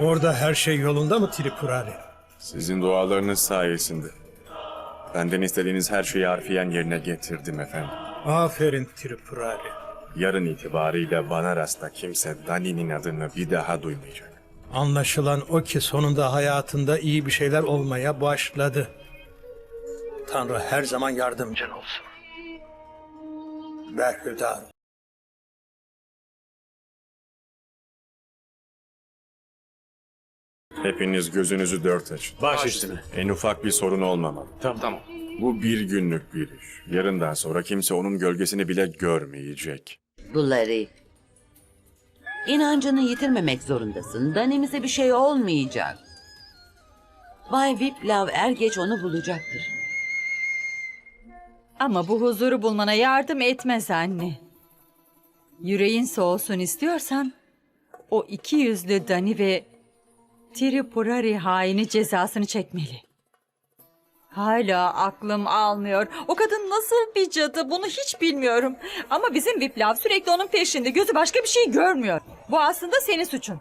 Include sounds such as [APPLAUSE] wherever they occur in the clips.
Orada her şey yolunda mı Tripurari? Sizin dualarınız sayesinde. Benden istediğiniz her şeyi harfiyen yerine getirdim efendim. Aferin Tripurari. Yarın itibariyle Banaras'ta kimse Dani'nin adını bir daha duymayacak. Anlaşılan o ki sonunda hayatında iyi bir şeyler olmaya başladı. Tanrı her zaman yardımcın olsun. Berhudar. Hepiniz gözünüzü dört açın. Baş üstüne. En ufak bir sorun olmamalı. Tamam. tamam. Bu bir günlük bir iş. Yarından sonra kimse onun gölgesini bile görmeyecek. Bulari. İnancını yitirmemek zorundasın. Danimize bir şey olmayacak. Bay Viplav er geç onu bulacaktır. Ama bu huzuru bulmana yardım etmez anne. Yüreğin soğusun istiyorsan o iki yüzlü Dani ve Tripurari haini cezasını çekmeli. Hala aklım almıyor. O kadın nasıl bir cadı bunu hiç bilmiyorum. Ama bizim Viplav sürekli onun peşinde. Gözü başka bir şey görmüyor. Bu aslında senin suçun.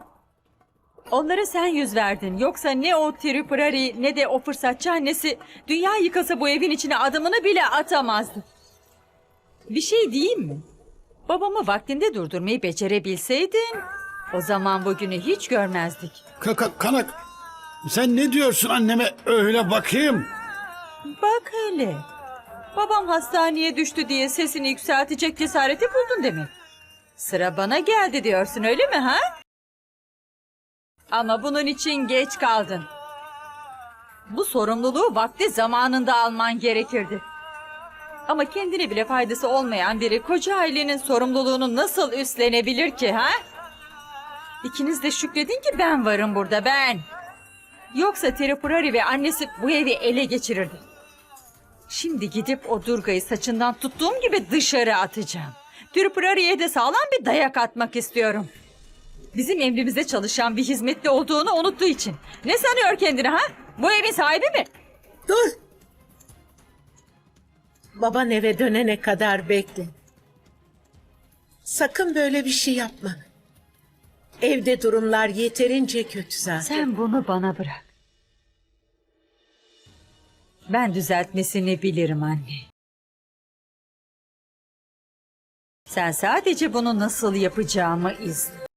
Onlara sen yüz verdin. Yoksa ne o Tripurari ne de o fırsatçı annesi dünya yıkasa bu evin içine adımını bile atamazdı. Bir şey diyeyim mi? Babamı vaktinde durdurmayı becerebilseydin o zaman bugünü hiç görmezdik. Kaka, kanak. Sen ne diyorsun anneme öyle bakayım? Bak hele. Babam hastaneye düştü diye sesini yükseltecek cesareti buldun demek. Sıra bana geldi diyorsun öyle mi ha? Ama bunun için geç kaldın. Bu sorumluluğu vakti zamanında alman gerekirdi. Ama kendine bile faydası olmayan biri koca ailenin sorumluluğunu nasıl üstlenebilir ki ha? İkiniz de şükredin ki ben varım burada ben. Yoksa Tripurari ve annesi bu evi ele geçirirdi. Şimdi gidip o Durga'yı saçından tuttuğum gibi dışarı atacağım. Tripurari'ye de sağlam bir dayak atmak istiyorum. Bizim emrimizde çalışan bir hizmetli olduğunu unuttuğu için. Ne sanıyor kendini ha? Bu evin sahibi mi? Dur. Baban eve dönene kadar bekle. Sakın böyle bir şey yapma. Evde durumlar yeterince kötü zaten. Sen bunu bana bırak. Ben düzeltmesini bilirim anne. Sen sadece bunu nasıl yapacağımı izle.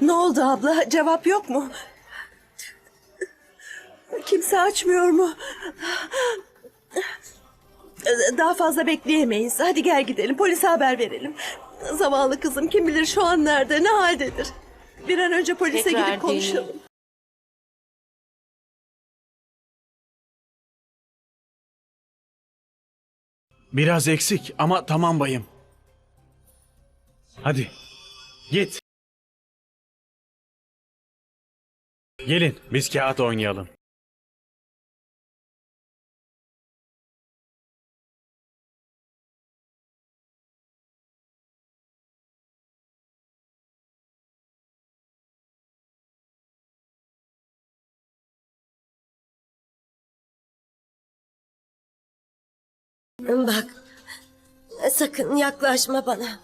Ne oldu abla? Cevap yok mu? Kimse açmıyor mu? Daha fazla bekleyemeyiz. Hadi gel gidelim. Polise haber verelim. Zavallı kızım kim bilir şu an nerede, ne haldedir. Bir an önce polise Tekrar gidip konuşalım. Biraz eksik ama tamam bayım. Hadi. Git. Gelin biz kağıt oynayalım. Bak, sakın yaklaşma bana.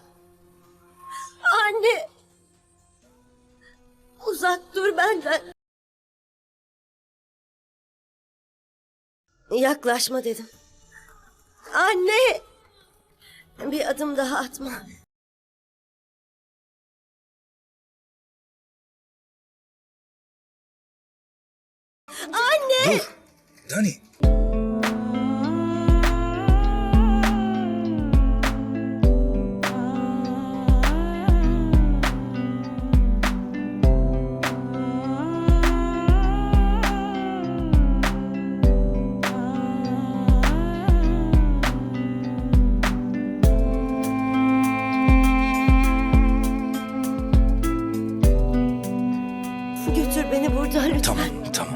Anne! Uzak dur benden. Yaklaşma dedim. Anne! Bir adım daha atma. Anne! Dani. たの。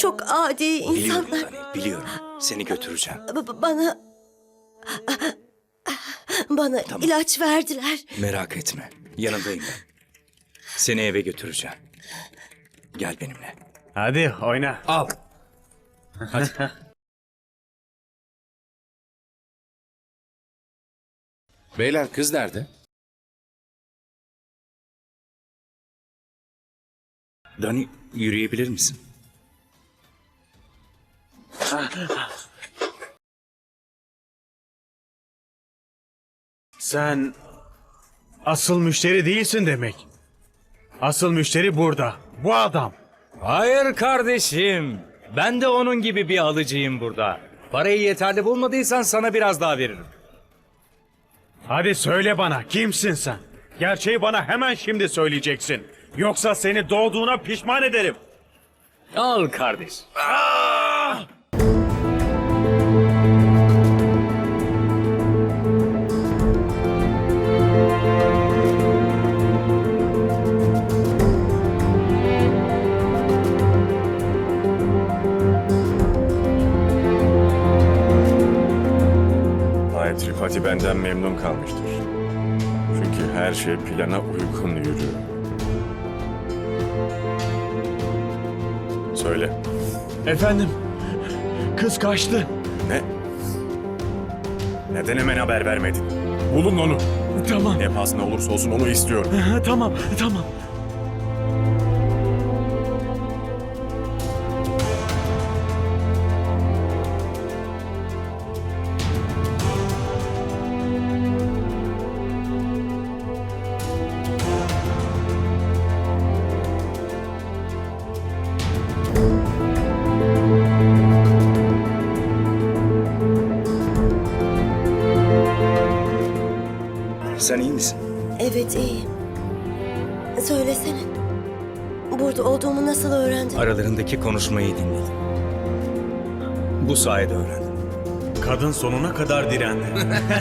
Çok adi Biliyorum insanlar. Dani, biliyorum. Seni götüreceğim. B- b- bana bana Tamam. ilaç verdiler. Merak etme. Yanındayım ben. Seni eve götüreceğim. Gel benimle. Hadi oyna. Al. [LAUGHS] Beyler kız nerede? Dani yürüyebilir misin? Sen asıl müşteri değilsin demek. Asıl müşteri burada. Bu adam. Hayır kardeşim. Ben de onun gibi bir alıcıyım burada. Parayı yeterli bulmadıysan sana biraz daha veririm. Hadi söyle bana kimsin sen? Gerçeği bana hemen şimdi söyleyeceksin. Yoksa seni doğduğuna pişman ederim. Al kardeş. Bay benden memnun kalmıştır. Çünkü her şey plana uygun yürüyor. Söyle. Efendim, kız kaçtı. Ne? Neden hemen haber vermedin? Bulun onu. Tamam, Ne pahasına olursa olsun onu istiyorum. tamam, tamam. Sen iyi misin? Evet iyiyim. Söylesene. Burada olduğumu nasıl öğrendin? Aralarındaki konuşmayı dinledim. Bu sayede öğrendim. Kadın sonuna kadar direndi.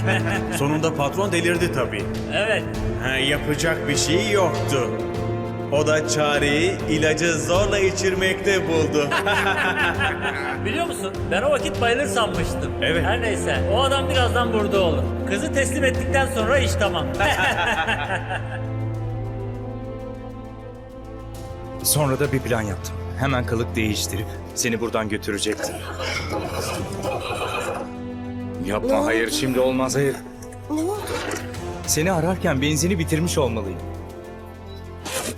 [LAUGHS] Sonunda patron delirdi tabii. Evet. Ha, yapacak bir şey yoktu. O da çareyi ilacı zorla içirmekte buldu. [LAUGHS] Biliyor musun? Ben o vakit bayılır sanmıştım. Evet. Her neyse. O adam birazdan burada olur. Kızı teslim ettikten sonra iş tamam. [LAUGHS] Sonra da bir plan yaptım. Hemen kılık değiştirip seni buradan götürecektim. Yapma hayır şimdi olmaz hayır. Ne oldu? Seni ararken benzini bitirmiş olmalıyım.